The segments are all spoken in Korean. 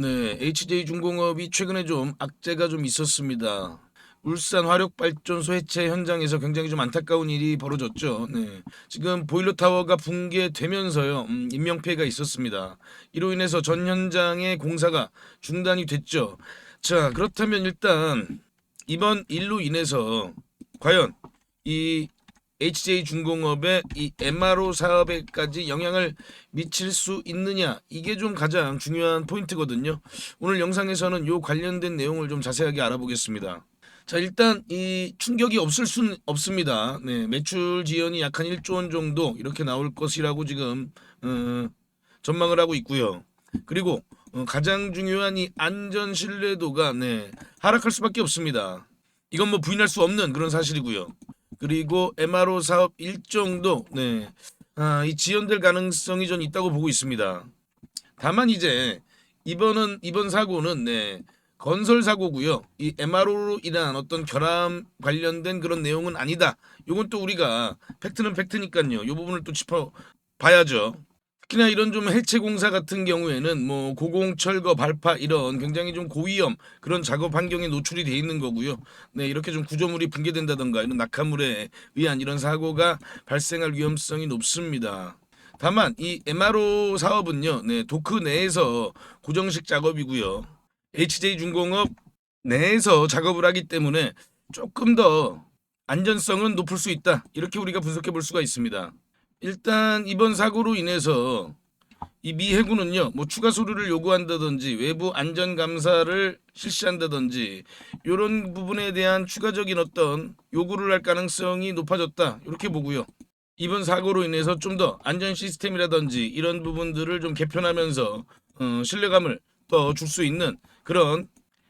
네, HJ중공업이 최근에 좀 악재가 좀 있었습니다. 울산 화력발전소 해체 현장에서 굉장히 좀 안타까운 일이 벌어졌죠. 네. 지금 보일러 타워가 붕괴되면서요. 음, 인명 피해가 있었습니다. 이로 인해서 전 현장의 공사가 중단이 됐죠. 자, 그렇다면 일단 이번 일로 인해서 과연 이 HJ중공업의 이 MRO 사업에까지 영향을 미칠 수 있느냐 이게 좀 가장 중요한 포인트거든요. 오늘 영상에서는 요 관련된 내용을 좀 자세하게 알아보겠습니다. 자 일단 이 충격이 없을 수는 없습니다. 네, 매출 지연이 약 한 1조 원 정도 이렇게 나올 것이라고 지금 어, 전망을 하고 있고요. 그리고 어, 가장 중요한 이 안전 신뢰도가 네, 하락할 수밖에 없습니다. 이건 뭐 부인할 수 없는 그런 사실이고요. 그리고 MRO 사업 일정도 네, 아, 이 지연될 가능성이 좀 있다고 보고 있습니다. 다만 이제 이번은 이번 사고는 네, 건설 사고고요. 이 MRO로 인한 어떤 결함 관련된 그런 내용은 아니다. 요건 또 우리가 팩트는 팩트니까요. 요 부분을 또 짚어 봐야죠. 특히나 이런 좀 해체 공사 같은 경우에는 뭐 고공 철거 발파 이런 굉장히 좀 고위험 그런 작업 환경에 노출이 돼 있는 거고요. 네, 이렇게 좀 구조물이 붕괴된다던가 이런 낙하물에 의한 이런 사고가 발생할 위험성이 높습니다. 다만 이 MRO 사업은요, 네, 도크 내에서 고정식 작업이고요. HJ중공업 내에서 작업을 하기 때문에 조금 더 안전성은 높을 수 있다. 이렇게 우리가 분석해 볼 수가 있습니다. 일단 이번 사고로 인해서 이 미 해군은요, 뭐 추가 서류를 요구한다든지 외부 안전 감사를 실시한다든지 이런 부분에 대한 추가적인 어떤 요구를 할 가능성이 높아졌다 이렇게 보고요. 이번 사고로 인해서 좀 더 안전 시스템이라든지 이런 부분들을 좀 개편하면서 어, 신뢰감을 더 줄 수 있는 그런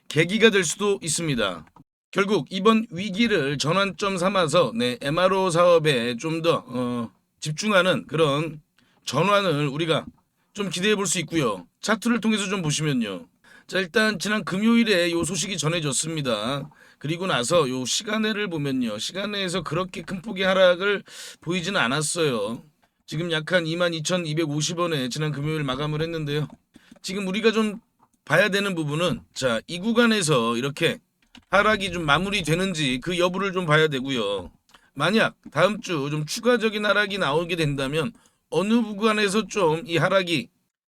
계기가 될 수도 있습니다. 결국 이번 위기를 전환점 삼아서 네, MRO 사업에 좀더 어, 집중하는 그런 전환을 우리가 좀 기대해 볼 수 있고요. 차트를 통해서 좀 보시면요. 자 일단 지난 금요일에 요 소식이 전해졌습니다. 그리고 나서 요 시간외를 보면요. 시간외에서 그렇게 큰 폭의 하락을 보이지는 않았어요. 지금 약한 22,250원에 지난 금요일 마감을 했는데요. 지금 우리가 좀 봐야 되는 부분은 자 이 구간에서 이렇게 하락이 좀 마무리되는지 그 여부를 좀 봐야 되고요. 만약 다음 주 좀 추가적인 하락이 나오게 된다면 어느 구간에서 좀 이 하락이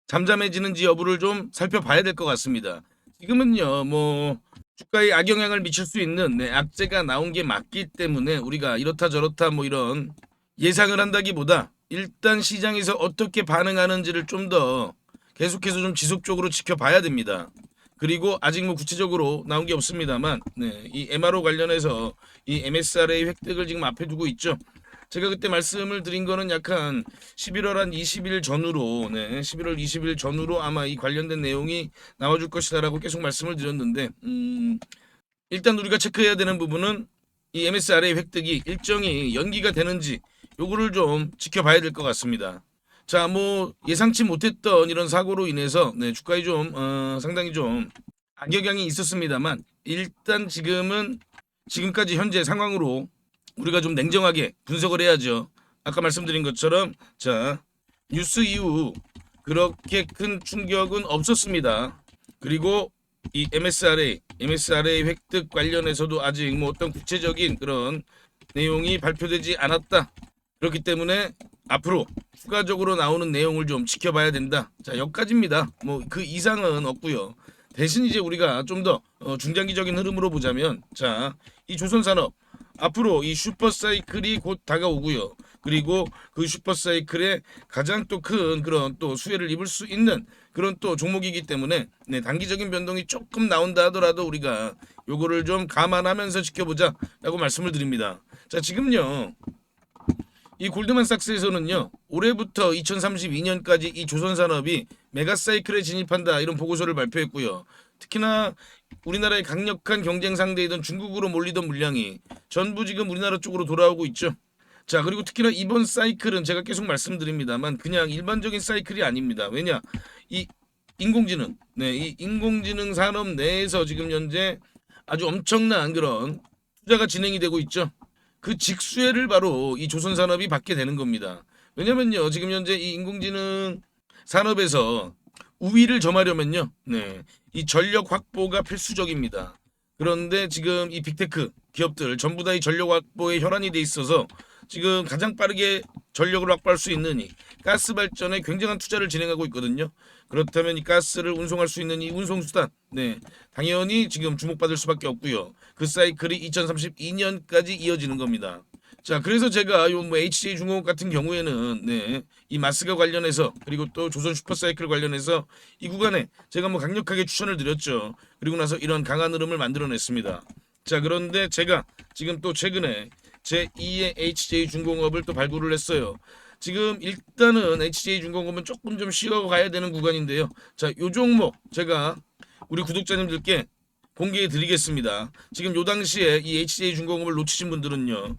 잠잠해지는지 여부를 좀 살펴봐야 될 것 같습니다. 지금은요, 뭐 주가에 악영향을 미칠 수 있는 네, 악재가 나온 게 맞기 때문에 우리가 이렇다 저렇다 뭐 이런 예상을 한다기보다 일단 시장에서 어떻게 반응하는지를 좀 더 계속해서 좀 지속적으로 지켜봐야 됩니다. 그리고 아직 뭐 구체적으로 나온 게 없습니다만 네, 이 MRO 관련해서 이 MSRA 획득을 지금 앞에 두고 있죠. 제가 그때 말씀을 드린 거는 약한 11월 한 20일 전후로 네, 11월 20일 전후로 아마 이 관련된 내용이 나와줄 것이다라고 계속 말씀을 드렸는데 음, 일단 우리가 체크해야 되는 부분은 이 MSRA 획득이 일정이 연기가 되는지 요거를 좀 지켜봐야 될 것 같습니다. 자, 뭐 예상치 못했던 이런 사고로 인해서 네, 주가에 좀 어, 상당히 좀 악영향이 있었습니다만 일단 지금은 지금까지 현재 상황으로 우리가 좀 냉정하게 분석을 해야죠. 아까 말씀드린 것처럼 자 뉴스 이후 그렇게 큰 충격은 없었습니다. 그리고 이 MSRA, MSRA 획득 관련해서도 아직 뭐 어떤 구체적인 그런 내용이 발표되지 않았다. 그렇기 때문에 앞으로 추가적으로 나오는 내용을 좀 지켜봐야 된다. 자, 여기까지입니다. 뭐 그 이상은 없고요. 대신 이제 우리가 좀더 어, 중장기적인 흐름으로 보자면 자, 이 조선 산업 앞으로 이 슈퍼사이클이 곧 다가오고요. 그리고 그 슈퍼사이클에 가장 또 큰 그런 또 수혜를 입을 수 있는 그런 또 종목이기 때문에 네, 단기적인 변동이 조금 나온다 하더라도 우리가 요거를 좀 감안하면서 지켜보자라고 말씀을 드립니다. 자, 지금요. 이 골드만삭스에서는요 올해부터 2032년까지 이 조선 산업이 메가사이클에 진입한다 이런 보고서를 발표했고요. 특히나 우리나라의 강력한 경쟁 상대이던 중국으로 몰리던 물량이 전부 지금 우리나라 쪽으로 돌아오고 있죠. 자 그리고 특히나 이번 사이클은 제가 계속 말씀드립니다만 그냥 일반적인 사이클이 아닙니다. 왜냐 이 인공지능, 네, 이 인공지능 산업 내에서 지금 현재 아주 엄청난 그런 투자가 진행이 되고 있죠. 그 직수혜를 바로 이 조선 산업이 받게 되는 겁니다. 왜냐면요, 지금 현재 이 인공지능 산업에서 우위를 점하려면요. 네. 이 전력 확보가 필수적입니다. 그런데 지금 이 빅테크 기업들 전부 다 이 전력 확보에 혈안이 돼 있어서 지금 가장 빠르게 전력을 확보할 수 있는 이 가스 발전에 굉장한 투자를 진행하고 있거든요. 그렇다면 이 가스를 운송할 수 있는 이 운송 수단, 네, 당연히 지금 주목받을 수밖에 없고요. 그 사이클이 2032년까지 이어지는 겁니다. 자, 그래서 제가 요뭐 HJ 중공업 같은 경우에는 네, 이 마스가 관련해서 그리고 또 조선 슈퍼사이클 관련해서 이 구간에 제가 뭐 강력하게 추천을 드렸죠. 그리고 나서 이런 강한 흐름을 만들어냈습니다. 자, 그런데 제가 지금 또 최근에 제 2의 HJ 중공업을 또 발굴을 했어요. 지금 일단은 HJ 중공업은 조금 좀 쉬어 가야 되는 구간인데요. 자, 요 종목 제가 우리 구독자님들께 공개해 드리겠습니다. 지금 요 당시에 이 HJ 중공업을 놓치신 분들은요.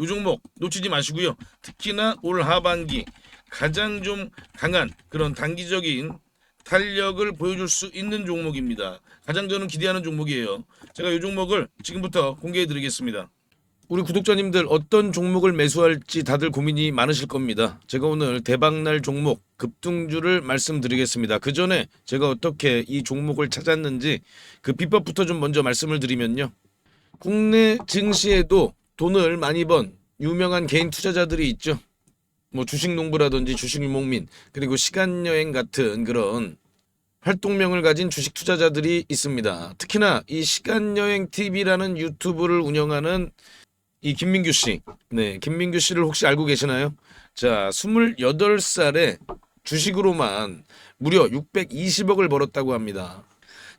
요 종목 놓치지 마시고요. 특히나 올 하반기 가장 좀 강한 그런 단기적인 탄력을 보여줄 수 있는 종목입니다. 가장 저는 기대하는 종목이에요. 제가 이 종목을 지금부터 공개해 드리겠습니다. 우리 구독자님들 어떤 종목을 매수할지 다들 고민이 많으실 겁니다. 제가 오늘 대박날 종목 급등주를 말씀드리겠습니다. 그 전에 제가 어떻게 이 종목을 찾았는지 그 비법부터 좀 먼저 말씀을 드리면요. 국내 증시에도 돈을 많이 번 유명한 개인 투자자들이 있죠. 뭐 주식 농부라든지 주식 유목민 그리고 시간 여행 같은 그런 활동명을 가진 주식 투자자들이 있습니다. 특히나 이 시간 여행 TV라는 유튜브를 운영하는 이 김민규 씨. 네, 김민규 씨를 혹시 알고 계시나요? 자, 28살에 주식으로만 무려 620억을 벌었다고 합니다.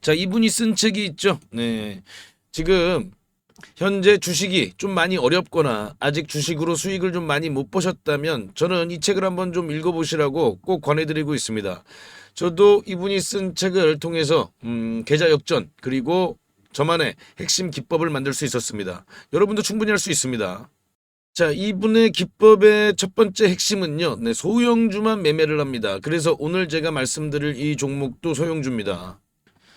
자, 이분이 쓴 책이 있죠. 네. 지금 현재 주식이 좀 많이 어렵거나 아직 주식으로 수익을 좀 많이 못 보셨다면 저는 이 책을 한번 좀 읽어보시라고 꼭 권해드리고 있습니다. 저도 이분이 쓴 책을 통해서 음, 계좌 역전 그리고 저만의 핵심 기법을 만들 수 있었습니다. 여러분도 충분히 할 수 있습니다. 자, 이분의 기법의 첫 번째 핵심은요. 네, 소형주만 매매를 합니다. 그래서 오늘 제가 말씀드릴 이 종목도 소형주입니다.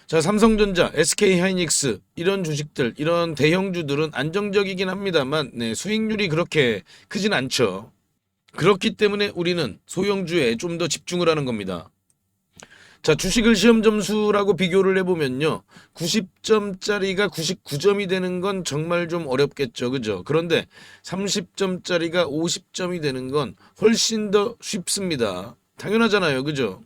자, 삼성전자, SK 하이닉스 이런 주식들, 이런 대형주들은 안정적이긴 합니다만 네, 수익률이 그렇게 크진 않죠. 그렇기 때문에 우리는 소형주에 좀 더 집중을 하는 겁니다. 자, 주식을 시험 점수라고 비교를 해보면요. 90점짜리가 99점이 되는 건 정말 좀 어렵겠죠. 그죠? 그런데 30점짜리가 50점이 되는 건 훨씬 더 쉽습니다. 당연하잖아요. 그죠?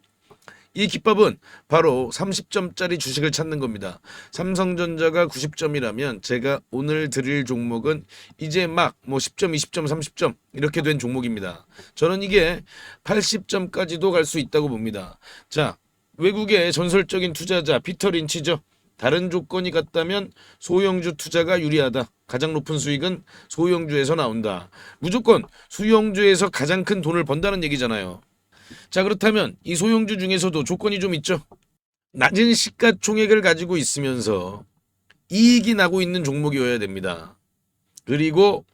이 기법은 바로 30점짜리 주식을 찾는 겁니다. 삼성전자가 90점이라면 제가 오늘 드릴 종목은 이제 막 뭐 10점, 20점, 30점 이렇게 된 종목입니다. 저는 이게 80점까지도 갈 수 있다고 봅니다. 자, 외국의 전설적인 투자자 피터 린치죠. 다른 조건이 같다면 소형주 투자가 유리하다. 가장 높은 수익은 소형주에서 나온다. 무조건 소형주에서 가장 큰 돈을 번다는 얘기잖아요. 자 그렇다면 이 소형주 중에서도 조건이 좀 있죠. 낮은 시가총액을 가지고 있으면서 이익이 나고 있는 종목이어야 됩니다. 그리고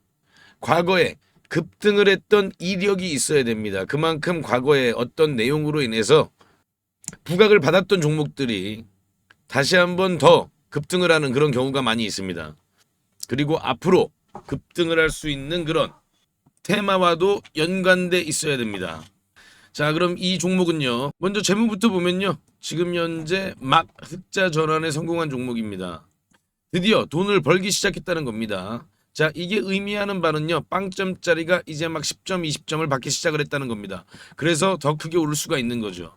과거에 급등을 했던 이력이 있어야 됩니다. 그만큼 과거에 어떤 내용으로 인해서 부각을 받았던 종목들이 다시 한번 더 급등을 하는 그런 경우가 많이 있습니다. 그리고 앞으로 급등을 할 수 있는 그런 테마와도 연관돼 있어야 됩니다. 자, 그럼 이 종목은요. 먼저 재무부터 보면요. 지금 현재 막 흑자 전환에 성공한 종목입니다. 드디어 돈을 벌기 시작했다는 겁니다. 자, 이게 의미하는 바는요. 빵점짜리가 이제 막 10점, 20점을 받기 시작을 했다는 겁니다. 그래서 더 크게 오를 수가 있는 거죠.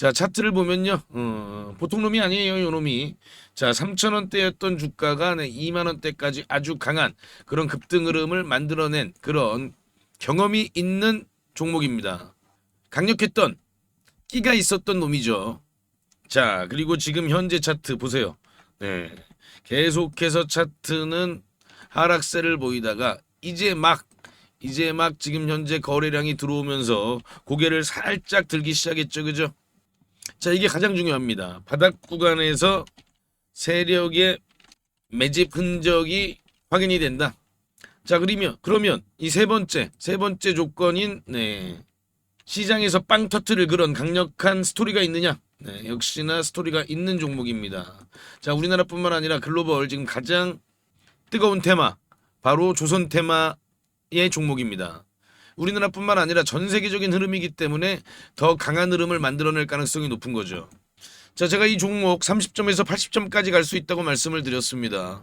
자 차트를 보면요. 어, 보통 놈이 아니에요 요 놈이. 자 3천원대였던 주가가 네, 2만원대까지 아주 강한 그런 급등 흐름을 만들어낸 그런 경험이 있는 종목입니다. 강력했던 끼가 있었던 놈이죠. 자 그리고 지금 현재 차트 보세요. 네 계속해서 차트는 하락세를 보이다가 이제 막 이제 막 지금 현재 거래량이 들어오면서 고개를 살짝 들기 시작했죠. 그죠 자, 이게 가장 중요합니다. 바닥 구간에서 세력의 매집 흔적이 확인이 된다. 자, 그러면 그러면 이 세 번째 세 번째 조건인 네. 시장에서 빵 터트릴 그런 강력한 스토리가 있느냐? 네, 역시나 스토리가 있는 종목입니다. 자, 우리나라뿐만 아니라 글로벌 지금 가장 뜨거운 테마 바로 조선 테마의 종목입니다. 우리나라뿐만 아니라 전 세계적인 흐름이기 때문에 더 강한 흐름을 만들어낼 가능성이 높은 거죠. 자, 제가 이 종목 30점에서 80점까지 갈 수 있다고 말씀을 드렸습니다.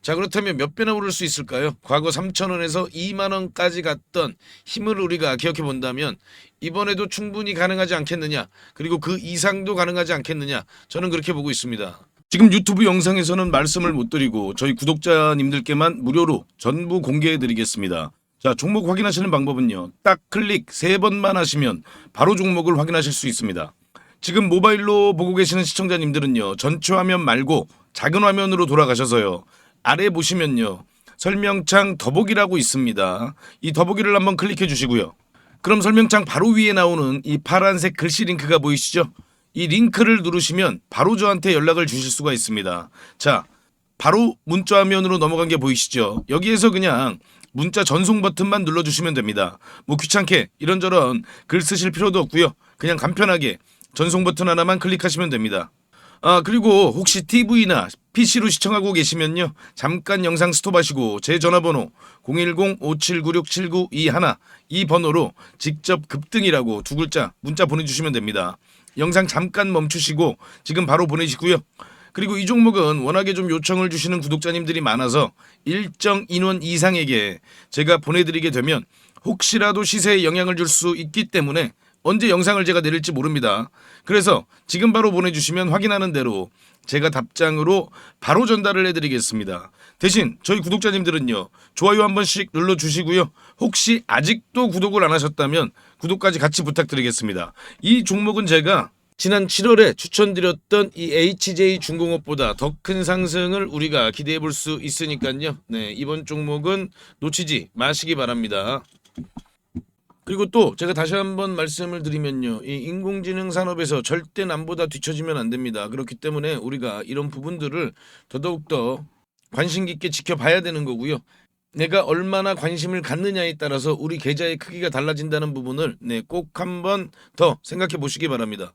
자, 그렇다면 몇 배나 오를 수 있을까요? 과거 3,000원에서 2만 원까지 갔던 힘을 우리가 기억해 본다면 이번에도 충분히 가능하지 않겠느냐? 그리고 그 이상도 가능하지 않겠느냐? 저는 그렇게 보고 있습니다. 지금 유튜브 영상에서는 말씀을 못 드리고 저희 구독자님들께만 무료로 전부 공개해 드리겠습니다. 자, 종목 확인하시는 방법은요. 딱 클릭 세 번만 하시면 바로 종목을 확인하실 수 있습니다. 지금 모바일로 보고 계시는 시청자님들은요. 전체 화면 말고 작은 화면으로 돌아가셔서요. 아래 보시면요. 설명창 더보기라고 있습니다. 이 더보기를 한번 클릭해 주시고요. 그럼 설명창 바로 위에 나오는 이 파란색 글씨 링크가 보이시죠? 이 링크를 누르시면 바로 저한테 연락을 주실 수가 있습니다. 자, 바로 문자 화면으로 넘어간 게 보이시죠? 여기에서 그냥 문자 전송 버튼만 눌러주시면 됩니다. 뭐 귀찮게 이런저런 글 쓰실 필요도 없고요. 그냥 간편하게 전송 버튼 하나만 클릭하시면 됩니다. 아 그리고 혹시 TV나 PC로 시청하고 계시면요 잠깐 영상 스톱하시고 제 전화번호 010-5796-7921 이 번호로 직접 급등이라고 두 글자 문자 보내주시면 됩니다. 영상 잠깐 멈추시고 지금 바로 보내시고요. 그리고 이 종목은 워낙에 좀 요청을 주시는 구독자님들이 많아서 일정 인원 이상에게 제가 보내드리게 되면 혹시라도 시세에 영향을 줄 수 있기 때문에 언제 영상을 제가 내릴지 모릅니다. 그래서 지금 바로 보내주시면 확인하는 대로 제가 답장으로 바로 전달을 해드리겠습니다. 대신 저희 구독자님들은요 좋아요 한 번씩 눌러주시고요. 혹시 아직도 구독을 안 하셨다면 구독까지 같이 부탁드리겠습니다. 이 종목은 제가 지난 7월에 추천드렸던 이 HJ 중공업보다 더 큰 상승을 우리가 기대해 볼 수 있으니까요. 네, 이번 종목은 놓치지 마시기 바랍니다. 그리고 또 제가 다시 한번 말씀을 드리면요. 이 인공지능 산업에서 절대 남보다 뒤처지면 안 됩니다. 그렇기 때문에 우리가 이런 부분들을 더더욱더 관심 깊게 지켜봐야 되는 거고요. 내가 얼마나 관심을 갖느냐에 따라서 우리 계좌의 크기가 달라진다는 부분을 네, 꼭 한번 더 생각해 보시기 바랍니다.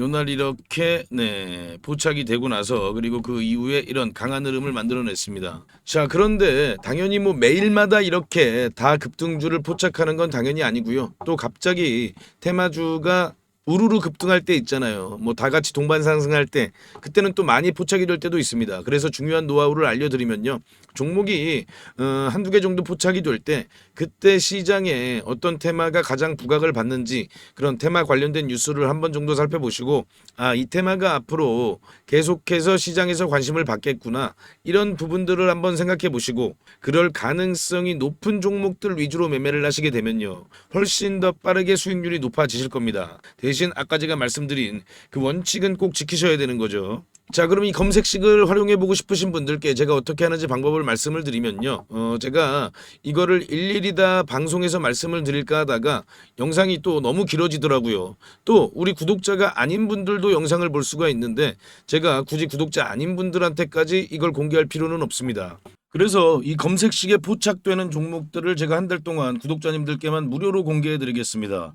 요날 이렇게 네 포착이 되고 나서 그리고 그 이후에 이런 강한 흐름을 만들어냈습니다. 자 그런데 당연히 뭐 매일마다 이렇게 다 급등주를 포착하는 건 당연히 아니고요. 또 갑자기 테마주가 우르르 급등할 때 있잖아요. 뭐 다 같이 동반 상승할 때 그때는 또 많이 포착이 될 때도 있습니다. 그래서 중요한 노하우를 알려드리면요. 종목이 어, 한두 개 정도 포착이 될 때 그때 시장에 어떤 테마가 가장 부각을 받는지 그런 테마 관련된 뉴스를 한 번 정도 살펴보시고 아 이 테마가 앞으로 계속해서 시장에서 관심을 받겠구나 이런 부분들을 한번 생각해 보시고 그럴 가능성이 높은 종목들 위주로 매매를 하시게 되면요 훨씬 더 빠르게 수익률이 높아지실 겁니다. 대신 아까 제가 말씀드린 그 원칙은 꼭 지키셔야 되는 거죠 자, 그럼 이 검색식을 활용해 보고 싶으신 분들께 제가 어떻게 하는지 방법을 말씀을 드리면요. 어, 제가 이거를 일일이 다 방송에서 말씀을 드릴까 하다가 영상이 또 너무 길어지더라고요. 또 우리 구독자가 아닌 분들도 영상을 볼 수가 있는데 제가 굳이 구독자 아닌 분들한테까지 이걸 공개할 필요는 없습니다. 그래서 이 검색식에 포착되는 종목들을 제가 한 달 동안 구독자님들께만 무료로 공개해 드리겠습니다.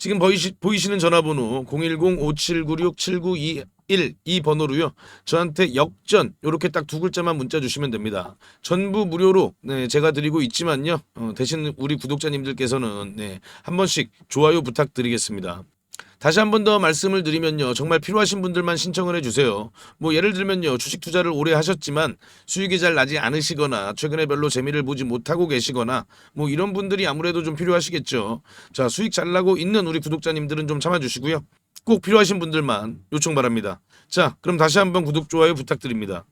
지금 보이시, 보이시는 전화번호 010-5796-7921 이 번호로요. 저한테 역전 요렇게 딱 두 글자만 문자 주시면 됩니다. 전부 무료로 네, 제가 드리고 있지만요. 어, 대신 우리 구독자님들께서는 네, 한 번씩 좋아요 부탁드리겠습니다. 다시 한 번 더 말씀을 드리면요. 정말 필요하신 분들만 신청을 해주세요. 뭐 예를 들면요. 주식 투자를 오래 하셨지만 수익이 잘 나지 않으시거나 최근에 별로 재미를 보지 못하고 계시거나 뭐 이런 분들이 아무래도 좀 필요하시겠죠. 자 수익 잘 나고 있는 우리 구독자님들은 좀 참아주시고요. 꼭 필요하신 분들만 요청 바랍니다. 자 그럼 다시 한번 구독 좋아요 부탁드립니다.